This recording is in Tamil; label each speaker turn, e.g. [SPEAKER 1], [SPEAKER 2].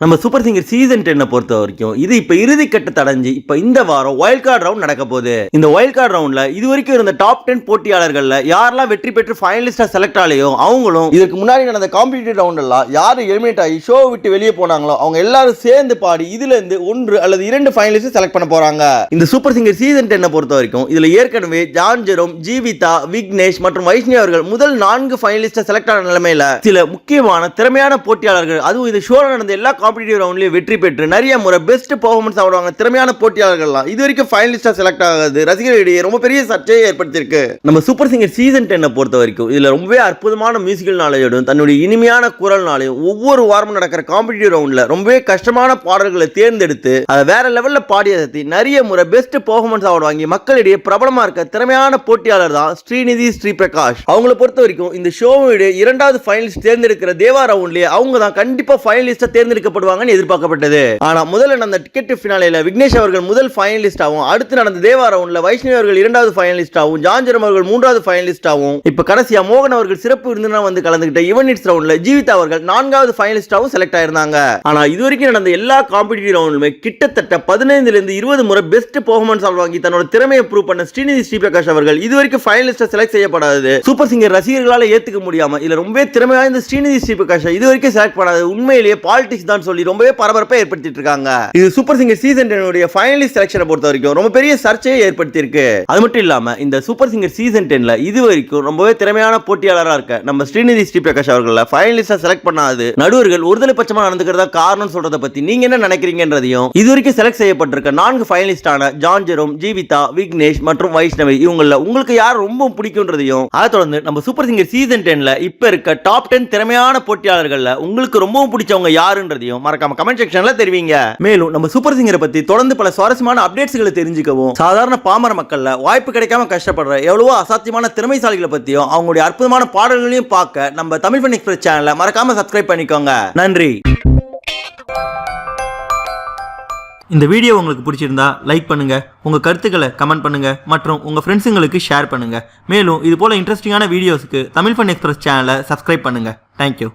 [SPEAKER 1] நம்ம சூப்பர் சிங்கர் சீசன் டென்னை பொறுத்த வரைக்கும் இது இப்போ இறுதி கட்டத்தை அடைஞ்சு இப்போ இந்த வாரம் ஒயல்ட் கார்டு ரவுண்ட் நடக்க போகுது. இந்த ஒயல்ட் கார்டு ரவுண்ட்ல இது வரைக்கும் இருந்த டாப் டென் போட்டியாளர்களில் யாரெல்லாம் வெற்றி பெற்று ஃபைனலிஸ்டா செலக்ட் ஆலையோ அவங்களும் இதுக்கு முன்னாடி நடந்த காம்படிட்டிவ் ரவுண்டெல்லாம் யார் எலிமினேட் ஆகி ஷோ விட்டு வெளியே போனாங்களோ அவங்க எல்லாரும் சேர்ந்து பாடி இதுல இருந்து ஒன்று அல்லது இரண்டு ஃபைனலிஸ்ட் செலக்ட் பண்ண போறாங்க. இந்த சூப்பர் சிங்கர் சீசன் டென்னை பொறுத்த வரைக்கும் இதுல ஏற்கனவே ஜான் ஜெரோம் ஜீவிதா விக்னேஷ் மற்றும் வைஷ்ணவி அவர்கள் முதல் நான்கு ஃபைனலிஸ்ட செலக்ட் ஆன நிலைமையில சில முக்கியமான திறமையான போட்டியாளர்கள் அதுவும் இது ஷோவில் நடந்த எல்லா காம்படிட்டிவ் ரவுண்ட்லயும் வெற்றி பெற்று நிறைய முறை பெஸ்ட் பெர்ஃபார்மன்ஸ் ஆடுவாங்க திறமையான போட்டியாளர்கள்லாம். இது வரைக்கும் ஃபைனலிஸ்டாக செலக்ட் ஆகாது. ரசிகர்களிடையே ரொம்ப பெரிய சர்ச்சையை ஏற்படுத்தியிருக்கு. நம்ம சூப்பர் சிங்கர் சீசன் டென்னை பொறுத்த வரைக்கும் இதுல ரொம்பவே அற்புதமான மியூசிக்கல் நாளையோடும் தன்னுடைய இனிமையான குரல்னாலையும் ஒவ்வொரு வாரமும் நடக்கிற காம்படிட்டிவ் ரவுண்ட்ல ரொம்பவே கஷ்டமான பாடல்களை தேர்ந்தெடுத்து அதை வேற லெவலில் பாடிய சத்தி நிறைய முறை பெஸ்ட் பெர்ஃபார்மன்ஸ் அவார்டு வாங்கி மக்களிடையே பிரபலமாக இருக்க திறமையான போட்டியாளர் தான் ஸ்ரீநிதி ஸ்ரீ பிரகாஷ் அவங்கள பொறுத்த வரைக்கும் இந்த ஷோவுடைய இரண்டாவது ஃபைனலிஸ்ட் தேர்ந்தெடுக்கிற தேவா ரவுண்ட்லேயே அவங்க தான் கண்டிப்பாக ஃபைனலிஸ்ட்டாக தேர்ந்தெடுக்க தேர்ந்தெடுக்கப்படுவாங்கன்னு எதிர்பார்க்கப்பட்டது. ஆனா முதல்ல நடந்த டிக்கெட் ஃபினாலேல விக்னேஷ் அவர்கள் முதல் ஃபைனலிஸ்டாவும் அடுத்து நடந்த தேவா ரவுண்ட்ல வைஷ்ணவி அவர்கள் இரண்டாவது ஃபைனலிஸ்டாவும் ஜான்ஜரம் அவர்கள் மூன்றாவது ஃபைனலிஸ்டாவும் இப்ப கடைசியா மோகன் அவர்கள் சிறப்பு விருந்தினர் வந்து கலந்துகிட்ட ஈவென்ட்ஸ் ரவுண்ட்ல ஜீவிதா அவர்கள் நான்காவது ஃபைனலிஸ்டாவும் செலக்ட் ஆயிருந்தாங்க. ஆனா இதுவரைக்கும் நடந்த எல்லா காம்படிட்டிவ் ரவுண்டுமே கிட்டத்தட்ட பதினைந்துல இருந்து இருபது முறை பெஸ்ட் பெர்ஃபார்மன்ஸ் வாங்கி தன்னோட திறமையை ப்ரூவ் பண்ண ஸ்ரீநிதி ஸ்ரீபிரகாஷ் அவர்கள் இதுவரைக்கும் ஃபைனலிஸ்டா செலக்ட் செய்யப்படாது சூப்பர் சிங்கர் ரசிகர்களால ஏத்துக்க முடியாம இதுல ரொம்பவே திறமை வாய்ந்த ஸ்ரீநிதி ஸ்ரீபிரகாஷ் இதுவரைக்கும் செலக்ட் பண்ணாது உண்மையிலேயே பாலிடிக்ஸ் தான் சொல்லி ரொம்பவே பரபரப்பை ஏற்படுத்திட்டு இருக்காங்க இது சூப்பர் சிங்கர் சீசன் டென்னுடைய ஃபைனலிஸ்ட் செலக்ஷனை பொறுத்த வரைக்கும் ரொம்ப பெரிய சர்ச்சையை ஏற்படுத்தி இருக்கு அது மட்டும் இல்லாம இந்த சூப்பர் சிங்கர் சீசன் டென்ல இது வரைக்கும் ரொம்பவே திறமையான போட்டியாளராக இருக்க நம்ம ஸ்ரீநிதி ஸ்ரீபிரகாஷ் அவர்களை ஃபைனலிஸ்டா செலக்ட் பண்ணாது நடுவர்கள் ஒருதலை பட்சமா நடந்துக்கிறதா காரணம் சொல்றதை பத்தி நீங்க என்ன நினைக்கிறீங்கன்றதையும் இது வரைக்கும் செலக்ட் செய்யப்பட்டிருக்க நான்கு ஃபைனலிஸ்டான ஜான் ஜெரோம் ஜீவிதா விக்னேஷ் மற்றும் வைஷ்ணவி இவங்கள உங்களுக்கு யார் ரொம்ப பிடிக்கும்ன்றதையும் அதை தொடர்ந்து நம்ம சூப்பர் சிங்கர் சீசன் டென்ல இப்ப இருக்க டாப் டென் திறமையான போட்டியாளர்கள்ல உங்களுக்கு ரொம்பவும் பிடிச்சவங்க யாருன்றதையும் மறக்காம கமெண்ட் செக்ஷன்ல தெரிவிங்க. மேலும் நம்ம சூப்பர் சிங்கரை பத்தி தொடர்ந்து பல சுவாரஸ்யமான அப்டேட்ஸ்களை தெரிஞ்சுக்கவும் சாதாரண பாமர மக்கள்ல வாய்ப்பு கிடைக்காம கஷ்டப்படுற எவ்வளவோ அசாத்தியமான திறமைசாலிகளை பத்தியும் அவங்களுடைய அற்புதமான பாடல்களையும் பார்க்க நம்ம தமிழ் பண்ணி எக்ஸ்பிரஸ் சேனலை மறக்காம சப்ஸ்கிரைப் பண்ணிக்கோங்க. நன்றி. இந்த வீடியோ உங்களுக்கு பிடிச்சிருந்தா லைக் பண்ணுங்க உங்க கருத்துக்களை கமெண்ட் பண்ணுங்க மற்றும் உங்க ஃப்ரெண்ட்ஸுங்களுக்கு ஷேர் பண்ணுங்க. மேலும் இது போல இன்ட்ரெஸ்டிங்கான வீடியோஸ்க்கு தமிழ் ஃபன் எக்ஸ்பிரஸ் சேனலை சப்ஸ்கிரைப் பண்ணுங்க. Thank you